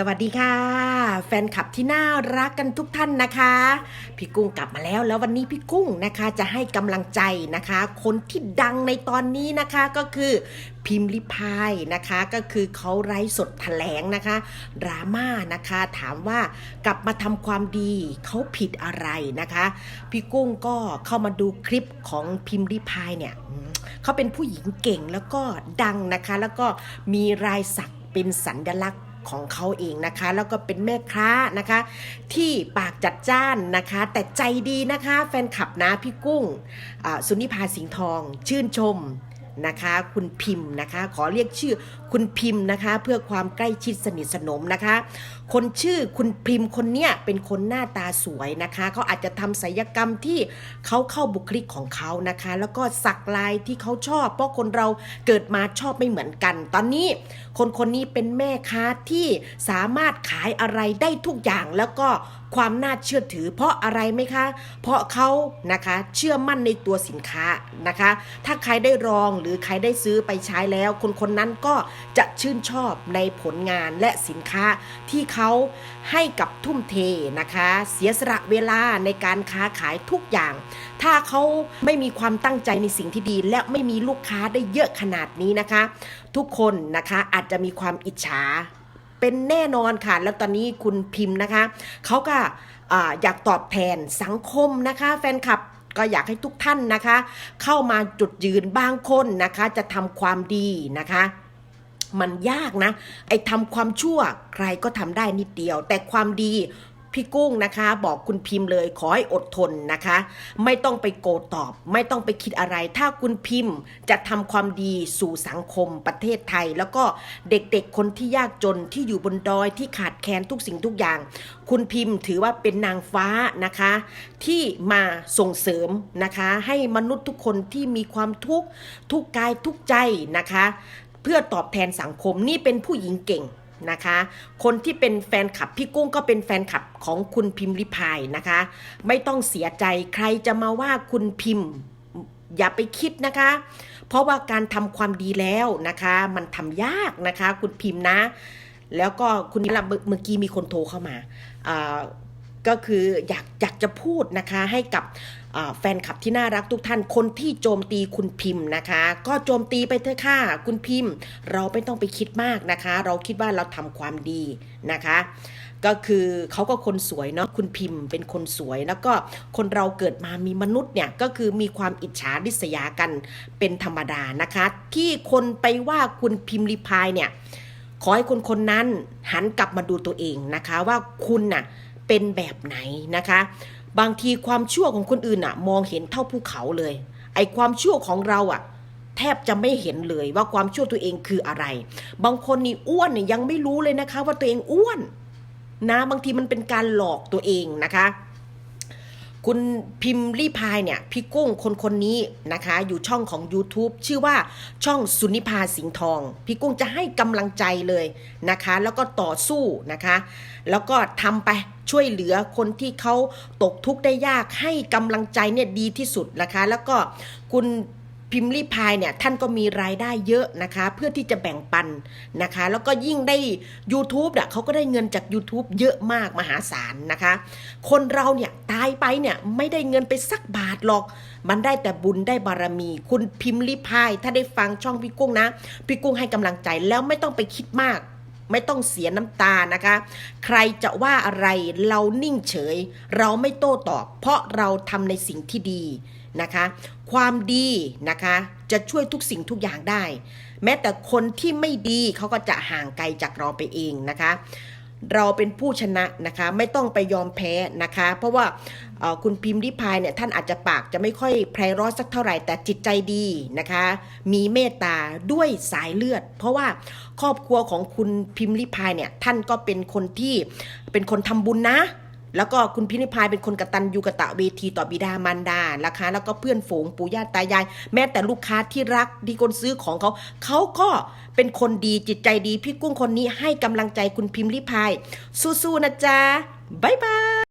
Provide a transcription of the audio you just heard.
สวัสดีค่ะ แฟนคลับที่น่ารักกันทุกท่านนะคะ พี่กุ้งกลับมาแล้วแล้ววันนี้พี่กุ้งนะคะจะให้กำลังใจนะคะ คนที่ดังในตอนนี้นะคะก็คือพิมพ์ลิพายนะคะก็คือเขาไร้สดแถลงนะคะดราม่านะคะถามว่ากลับมาทำความดีเขาผิดอะไรนะคะพี่กุ้งก็เข้ามาดูคลิปของพิมพ์ลิพายเนี่ยเขาเป็นผู้หญิงเก่งแล้วก็ดังนะคะ แล้วก็มีรายสักเป็นสัญลักษณ์ ของเขาเองนะคะ แล้วก็เป็นแม่ค้านะคะ ที่ปากจัดจ้านนะคะ แต่ใจดีนะคะ แฟนคลับนะพี่กุ้งสุนิพาสิงห์ทอง ชื่นชม นะคะ คุณพิมพ์นะคะ ขอเรียกชื่อคุณพิมพ์นะคะ เพื่อความใกล้ชิดสนิทสนมนะคะ คนชื่อคุณพิมพ์คนเนี้ยเป็นคนหน้าตาสวยนะคะเขาอาจจะทำศัลยกรรมที่เขาเข้าบุคลิกของเขานะคะ แล้วก็สักลายที่เขาชอบ เพราะคนเราเกิดมาชอบไม่เหมือนกัน ตอนนี้คนคนนี้เป็นแม่ค้าที่สามารถขายอะไรได้ทุกอย่างแล้วก็ ความน่าเชื่อถือ เพราะอะไรไหมคะ เพราะเขานะคะเชื่อมั่นในตัวสินค้านะคะ ถ้าใครได้ลองหรือใครได้ซื้อไปใช้แล้ว คนคนนั้นก็จะชื่นชอบในผลงานและสินค้าที่เขาให้กับทุ่มเทนะคะ เสียสละเวลาในการค้าขายทุกอย่าง ถ้าเขาไม่มีความตั้งใจในสิ่งที่ดี และไม่มีลูกค้าได้เยอะขนาดนี้นะคะ ทุกคนนะคะอาจจะมีความอิจฉา เป็นแน่นอนค่ะ แล้วตอนนี้คุณพิมพ์นะคะ เขาก็ออยากตอบแทนสังคมนะคะ แฟนคลับก็อยากให้ทุกท่านนะคะ เข้ามาจุดยืนบางคนนะคะ จะทำความดีนะคะมันยากนะ ไอ้ทำความชั่วใครก็ทำได้นิดเดียว แต่ความดี พี่กุ้งนะคะ บอกคุณพิมพ์เลยขอให้อดทนนะคะ ไม่ต้องไปโกตอบ ไม่ต้องไปคิดอะไร ถ้าคุณพิมพ์จะทำความดีสู่สังคมประเทศไทย แล้วก็เด็กๆคนที่ยากจนที่อยู่บนดอยที่ขาดแคลนทุกสิ่งทุกอย่าง คุณพิมพ์ถือว่าเป็นนางฟ้านะคะ ที่มาส่งเสริมนะคะ ให้มนุษย์ทุกคนที่มีความทุกข์ทุกกายทุกใจนะคะ เพื่อตอบแทนสังคมนี่เป็นผู้หญิงเก่ง นะคะ คนที่เป็นแฟนคลับพี่กุ้งก็เป็นแฟนคลับของคุณพิมพ์ริพายนะคะ ไม่ต้องเสียใจใครจะมาว่าคุณพิมพ์อย่าไปคิดนะคะ เพราะว่าการทำความดีแล้วนะคะ มันทำยากนะคะ คุณพิมพ์นะ แล้วก็คุณนิรันดร์เมื่อกี้มีคนโทรเข้ามา ก็คืออยากอยากจะพูดนะคะให้กับแฟนคลับที่น่ารักทุกท่านคนที่โจมตีคุณพิมพ์นะคะ ก็โจมตีไปเถอะค่ะคุณพิมพ์ เราไม่ต้องไปคิดมากนะคะ เราคิดว่าเราทำความดีนะคะ ก็คือเขาก็คนสวยเนาะคุณพิมพ์เป็นคนสวย แล้วก็คนเราเกิดมามีมนุษย์เนี่ยก็คือมีความอิจฉาริษยากันเป็นธรรมดานะคะ ที่คนไปว่าคุณพิมพ์ริพายเนี่ยขอให้คนคนนั้นหันกลับมาดูตัวเองนะคะ ว่าคุณน่ะ เป็นแบบไหนนะคะ บางทีความชั่วของคนอื่นอะมองเห็นเท่าภูเขาเลย ไอความชั่วของเราอะแทบจะไม่เห็นเลยว่าความชั่วตัวเองคืออะไร บางคนนี่อ้วนเนี่ยยังไม่รู้เลยนะคะ ว่าตัวเองอ้วนนะบางทีมันเป็นการหลอกตัวเองนะคะ คุณพิมพ์รีพายเนี่ยพี่กุ้งคนคนนี้นะคะ อยู่ช่องของ YouTube ชื่อว่าช่องสุนิพาสิงห์ทอง พี่กุ้งจะให้กำลังใจเลยนะคะ แล้วก็ต่อสู้นะคะ แล้วก็ทำไปช่วยเหลือคนที่เขาตกทุกข์ได้ยากให้กำลังใจเนี่ยดีที่สุดนะคะ แล้วก็คุณ พิมพ์รีพายเนี่ยท่านก็มีรายได้เยอะนะคะ เพื่อที่จะแบ่งปันนะคะ แล้วก็ยิ่งได้ YouTube เนี่ยเขาก็ได้เงินจาก YouTube เยอะมากมหาศาลนะคะ คนเราเนี่ยตายไปเนี่ยไม่ได้เงินไปสักบาทหรอก มันได้แต่บุญได้บารมี คุณพิมพ์รีพายถ้าได้ฟังช่องพี่กุ้งนะพี่กุ้งให้กำลังใจแล้วไม่ต้องไปคิดมาก ไม่ต้องเสียน้ำตานะคะ ใครจะว่าอะไรเรานิ่งเฉย เราไม่โต้ตอบ เพราะเราทำในสิ่งที่ดีนะคะ ความดีนะคะจะช่วยทุกสิ่งทุกอย่างได้ แม้แต่คนที่ไม่ดีเขาก็จะห่างไกลจากเราไปเองนะคะ เราเป็นผู้ชนะนะคะไม่ต้องไปยอมแพ้นะคะ เพราะว่าคุณพิมพ์ริพายเนี่ยท่านอาจจะปากจะไม่ค่อยไพเราะสักเท่าไหร่แต่จิตใจดีนะคะ มีเมตตาด้วยสายเลือด เพราะว่าครอบครัวของคุณพิมพ์ริพายเนี่ยท่านก็เป็นคนที่เป็นคนทำบุญนะ แล้วก็คุณพิมริพายเป็นคนกตันยูกตะเวทีต่อบิดามารดานะคะ แล้วก็เพื่อนฝูงปู่ย่าตายาย แม้แต่ลูกค้าที่รักที่คนซื้อของเขา เขาก็เป็นคนดีจิตใจดี พี่กุ้งคนนี้ให้กำลังใจคุณพิมพ์ริพาย สู้ๆนะจ๊ะบ๊ายบาย